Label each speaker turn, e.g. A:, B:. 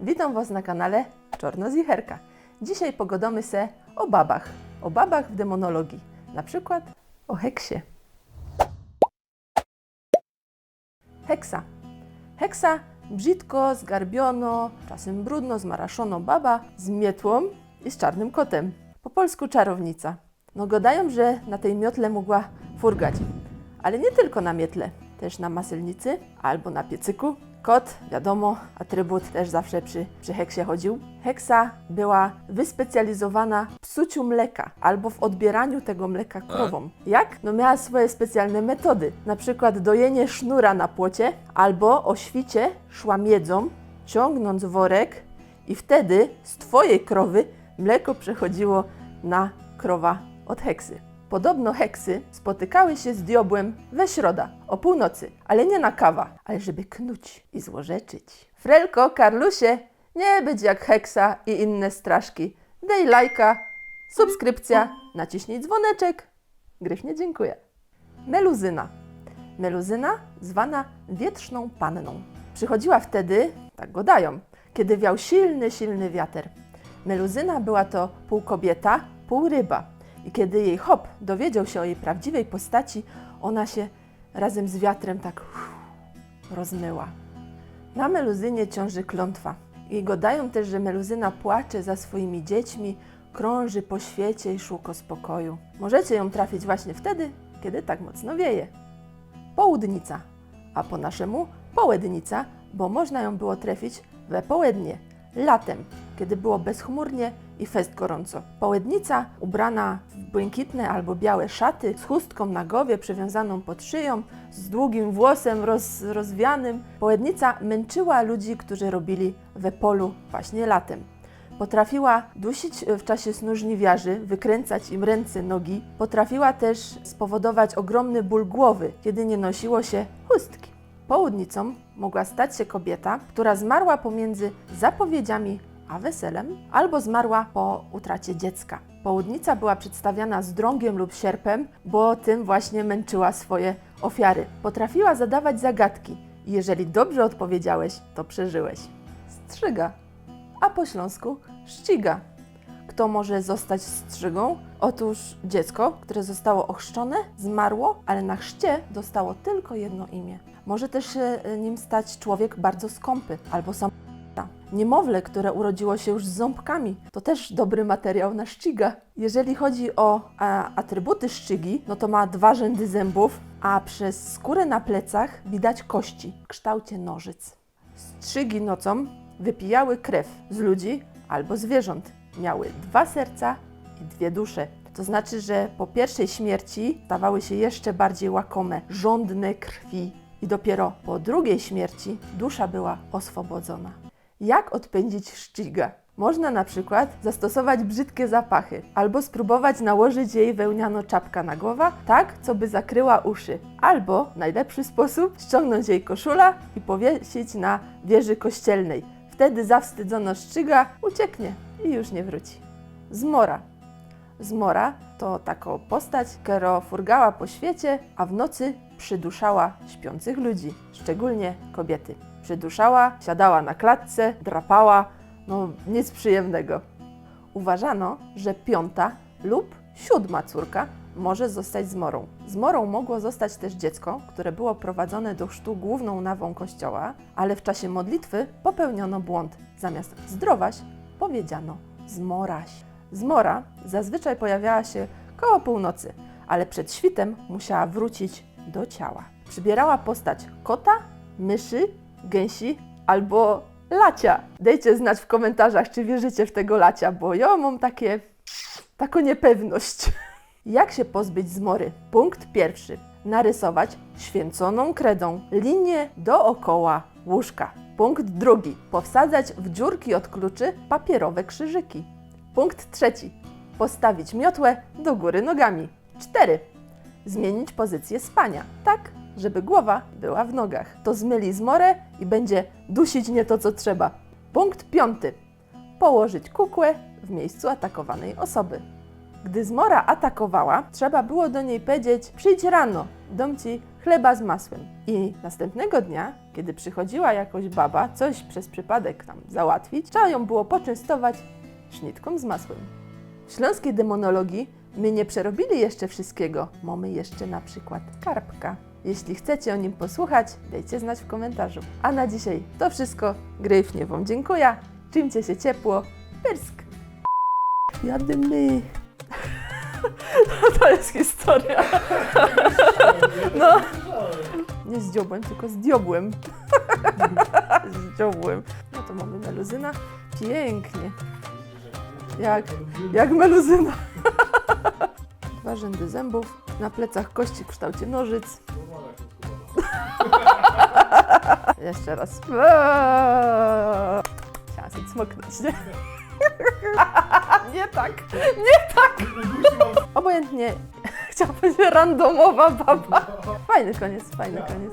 A: Witam Was na kanale Czorno z Jicherka. Dzisiaj pogadamy se o babach, o babach w demonologii, na przykład o heksie. Heksa. Heksa brzydko, zgarbiono, czasem brudno, zmaraszono baba z mietłą i z czarnym kotem. Po polsku czarownica. No gadają, że na tej miotle mogła furgać. Ale nie tylko na mietle, też na maselnicy albo na piecyku. Kot, wiadomo, atrybut też zawsze przy, przy heksie chodził. Heksa była wyspecjalizowana w psuciu mleka albo w odbieraniu tego mleka krowom. Jak? No miała swoje specjalne metody. Na przykład dojenie sznura na płocie albo o świcie szła miedzą, ciągnąc worek i wtedy z twojej krowy mleko przechodziło na krowa od heksy. Podobno heksy spotykały się z diobłem we środa o północy, ale nie na kawa, ale żeby knuć i złorzeczyć. Frelko, Karlusie, nie być jak heksa i inne straszki. Dej lajka, subskrypcja, naciśnij dzwoneczek. Gryfnie dziękuję. Meluzyna. Meluzyna zwana wietrzną panną. Przychodziła wtedy, tak go dają, kiedy wiał silny, silny wiater. Meluzyna była to pół kobieta, pół ryba. I kiedy jej hop dowiedział się o jej prawdziwej postaci, ona się razem z wiatrem tak uff, rozmyła. Na Meluzynie ciąży klątwa. I gadają też, że Meluzyna płacze za swoimi dziećmi, krąży po świecie i szuka spokoju. Możecie ją trafić właśnie wtedy, kiedy tak mocno wieje. Południca, a po naszemu połednica, bo można ją było trafić we połednie, latem, kiedy było bezchmurnie i fest gorąco. Połednica, ubrana w błękitne albo białe szaty, z chustką na głowie przywiązaną pod szyją, z długim włosem roz, rozwianym. Połednica męczyła ludzi, którzy robili we polu właśnie latem. Potrafiła dusić w czasie snu żniwiarzy, wykręcać im ręce, nogi. Potrafiła też spowodować ogromny ból głowy, kiedy nie nosiło się chustki. Południcą mogła stać się kobieta, która zmarła pomiędzy zapowiedziami a weselem, albo zmarła po utracie dziecka. Południca była przedstawiana z drągiem lub sierpem, bo tym właśnie męczyła swoje ofiary. Potrafiła zadawać zagadki i jeżeli dobrze odpowiedziałeś, to przeżyłeś. Strzyga, a po śląsku szciga. Kto może zostać strzygą? Otóż dziecko, które zostało ochrzczone, zmarło, ale na chrzcie dostało tylko jedno imię. Może też się nim stać człowiek bardzo skąpy albo sam. Niemowlę, które urodziło się już z ząbkami, to też dobry materiał na szciga. Jeżeli chodzi o a, atrybuty szczygi, no to ma dwa rzędy zębów, a przez skórę na plecach widać kości w kształcie nożyc. Strzygi nocą wypijały krew z ludzi albo zwierząt. Miały dwa serca i dwie dusze. To znaczy, że po pierwszej śmierci stawały się jeszcze bardziej łakome, żądne krwi. I dopiero po drugiej śmierci dusza była oswobodzona. Jak odpędzić szciga? Można na przykład zastosować brzydkie zapachy, albo spróbować nałożyć jej wełniano czapka na głowę, tak, co by zakryła uszy. Albo, najlepszy sposób, ściągnąć jej koszula i powiesić na wieży kościelnej. Wtedy zawstydzono szczyga ucieknie i już nie wróci. Zmora. Zmora to taką postać, która furgała po świecie, a w nocy przyduszała śpiących ludzi, szczególnie kobiety. Przyduszała, siadała na klatce, drapała, no nic przyjemnego. Uważano, że piąta lub siódma córka może zostać zmorą. Zmorą mogło zostać też dziecko, które było prowadzone do chrztu główną nawą kościoła, ale w czasie modlitwy popełniono błąd. Zamiast zdrowaś powiedziano zmoraś. Zmora zazwyczaj pojawiała się koło północy, ale przed świtem musiała wrócić do ciała. Przybierała postać kota, myszy, gęsi albo lacia. Dajcie znać w komentarzach, czy wierzycie w tego lacia, bo ja mam takie, taką niepewność. Jak się pozbyć zmory? Punkt pierwszy. Narysować święconą kredą linię dookoła łóżka. Punkt drugi. Powsadzać w dziurki od kluczy papierowe krzyżyki. Punkt trzeci. Postawić miotłę do góry nogami. 4. Zmienić pozycję spania, tak, żeby głowa była w nogach. To zmyli zmorę i będzie dusić nie to, co trzeba. Punkt piąty. Położyć kukłę w miejscu atakowanej osoby. Gdy zmora atakowała, trzeba było do niej powiedzieć: Przyjdź rano, dom ci chleba z masłem. I następnego dnia, kiedy przychodziła jakoś baba coś przez przypadek tam załatwić, trzeba ją było poczęstować sznitką z masłem. W śląskiej demonologii my nie przerobili jeszcze wszystkiego. Mamy jeszcze na przykład karpka. Jeśli chcecie o nim posłuchać, dajcie znać w komentarzu. A na dzisiaj to wszystko. Gryfnie Wam dziękuję. Czymcie się ciepło. Pyrsk. Jadymy. To jest historia. No. Nie zdziobłem, tylko zdiobłem. Zdziobłem. No to mamy meluzyna. Pięknie. Jak, jak meluzyna. Dwa rzędy zębów, na plecach kości w kształcie nożyc. Jeszcze raz. Chciałam sobie smoknąć, nie? Nie tak, nie tak. Obojętnie, chciałam powiedzieć randomowa baba. Fajny koniec, fajny koniec.